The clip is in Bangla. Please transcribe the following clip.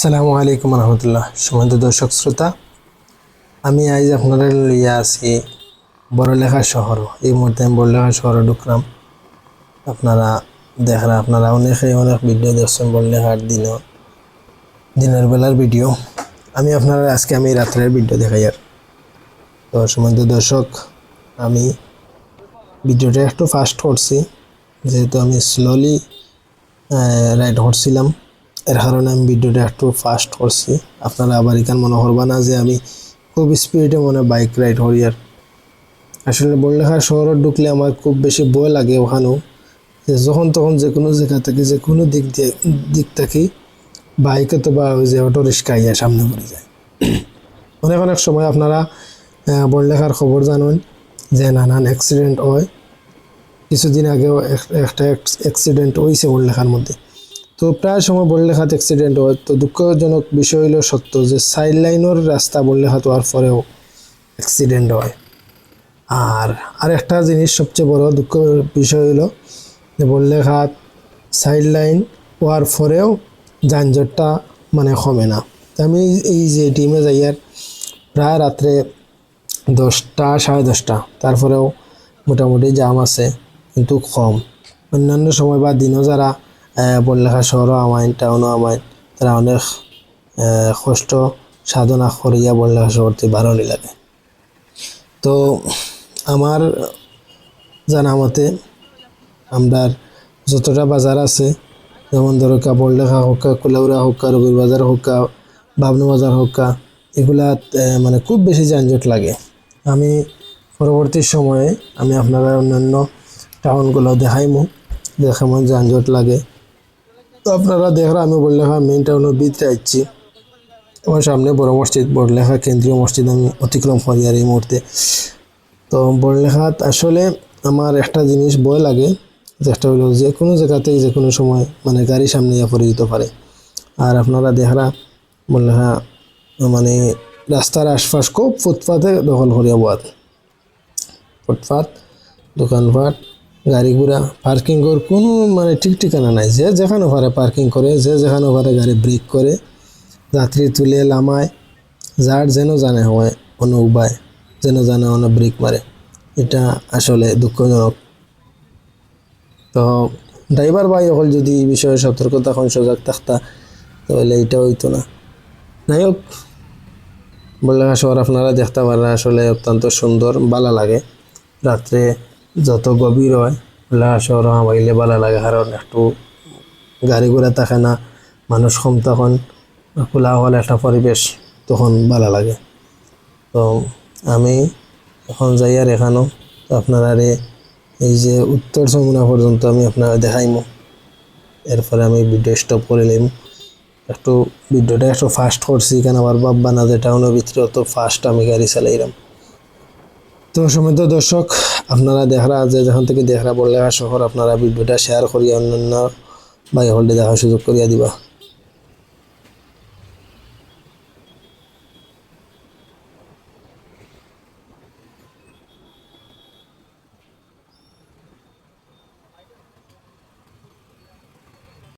আসসালামু আলাইকুম রহমতুল্লাহ। সুমন্ত দর্শক শ্রোতা, আমি আজ আপনারা লইয়া আছি বড়লেখা শহর। এই মুহূর্তে আমি বড়লেখা শহরে ঢুকলাম। আপনারা দেখরা আপনারা অনেকে অনেক ভিডিও দেখছেন বড়লেখার দিন, দিনের বেলার ভিডিও আমি আপনারা আজকে আমি রাত্রের ভিডিও দেখাই আর। তো সুমন্ত দর্শক, আমি ভিডিওটা একটু ফাস্ট করছি। যেহেতু আমি স্লোলি রাইড করছিলাম। এর কারণে আমি ভিডিওটা একটু ফাস্ট করছি। আপনারা আবার এখান মনে করবা না যে আমি খুব স্পিডে মনে বাইক রাইড করি আর। আসলে বড়লেখা শহরে ঢুকলে আমার খুব বেশি ভয় লাগে ওখানেও। যে যখন তখন যে কোনো জায়গা থেকে, যে কোনো দিক দিয়ে, দিক থেকে বাইক অথবা ওই যে অটো রিক্সা ইয়া সামনে পড়ে যায়। অনেক অনেক সময় আপনারা বললেখার খবর জানেন যে নানান অ্যাক্সিডেন্ট হয়। কিছুদিন আগেও এক- একটা অ্যাক্সিডেন্ট হয়েছে বললেখার মধ্যে। তো প্রায় সময় বড়লেখাত অ্যাক্সিডেন্ট হয়। তো দুঃখজনক বিষয় হলো সত্য যে সাইড লাইনের রাস্তা বললে বড়লেখাত হওয়ার পরেও অ্যাক্সিডেন্ট হয়। আর আরেকটা জিনিস সবচেয়ে বড় দুঃখ বিষয় হলো যে বড়লেখাত সাইড লাইন হওয়ার পরেও যানজটটা মানে কমে না। আমি এই যে টিমে যাই আর প্রায় রাত্রে দশটা, সাড়ে দশটা, তারপরেও মোটামুটি জাম আছে, কিন্তু কম। অন্যান্য সময় বা দিনও যারা বড়লেখা শহরও আমাইন টাউনও আমাইন। তারা অনেক কষ্ট সাধনা করিয়া বড়লেখা শহরতে বারণই লাগে। তো আমার জানা মতে আমরা যতটা বাজার আছে, যেমন ধরো কাপড় লেখা হোক কুলাউরা হোক রবির বাজার হোক বাবনু বাজার হোক এগুলা মানে খুব বেশি যানজট লাগে। আমি পরবর্তী সময়ে আমি আপনারা অন্যান্য টাউনগুলো দেখাইমু দেখামো যানজট লাগে। তো আপনারা দেখরা আমি বড়লেখা মেইন টাউনের ভিতরে আসছি আমার সামনে বড় মসজিদ বড়লেখা কেন্দ্রীয় মসজিদ আমি অতিক্রম করি আর এই মুহূর্তে। তো বড়লেখাত আসলে আমার একটা জিনিস ভয় লাগে, যেটা হলো যে কোনো জায়গাতেই যে কোনো সময় মানে গাড়ি সামনে ইয়া পড়ে যেতে পারে। আর আপনারা দেখরা বড়লেখা মানে রাস্তার আশপাশ খুব ফুটপাতে দখল করিয়া বাদ ফুটপাত, দোকানপাট গাড়ি ঘোড়া পার্কিংয়ের কোনো মানে ঠিক ঠিকানা নাই। যে যেখানে পারে পার্কিং করে, যে যেখানে পারে গাড়ি ব্রেক করে, যাত্রী তুলে লামায় যার যেন জানে হয়, কোনো উপায় যেন জানে অন্য ব্রেক মারে। এটা আসলে দুঃখজনক। তো ড্রাইভার ভাই হল যদি এই বিষয়ে সতর্কতা এখন সজাগ থাকতা, তাহলে এটা হইতো না। যাই হোক বললেখা শহর আপনারা দেখতে পারেন আসলে অত্যন্ত সুন্দর, ভালো লাগে। রাত্রে যত গভীর হয় বললেখা শহর আমাইলে ভালো লাগে কারণ একটু গাড়ি ঘোড়া থাকে না, মানুষ কম তখন খোলা হলে একটা পরিবেশ তখন ভালো লাগে। তো আমি এখন যাই আর এখানেও আপনারা এই যে উত্তর যমুনা পর্যন্ত আমি আপনারা দেখাইমু। এরপরে আমি ভিডিও স্টপ করে নিলাম একটু ভিডিওটা একটু ফাস্ট করছি, কেন আবার বাব্বা না যে টাউনের ভিতরে অত ফাস্ট আমি গাড়ি চালাইলাম। তো সময় তো দর্শক আপনারা দেখরা যে যখন থেকে দেখরা বললে শহর আপনারা ভিডিওটা শেয়ার করিয়া অন্যান্য ভাই হলডে দেখার সুযোগ করিয়া দিবা।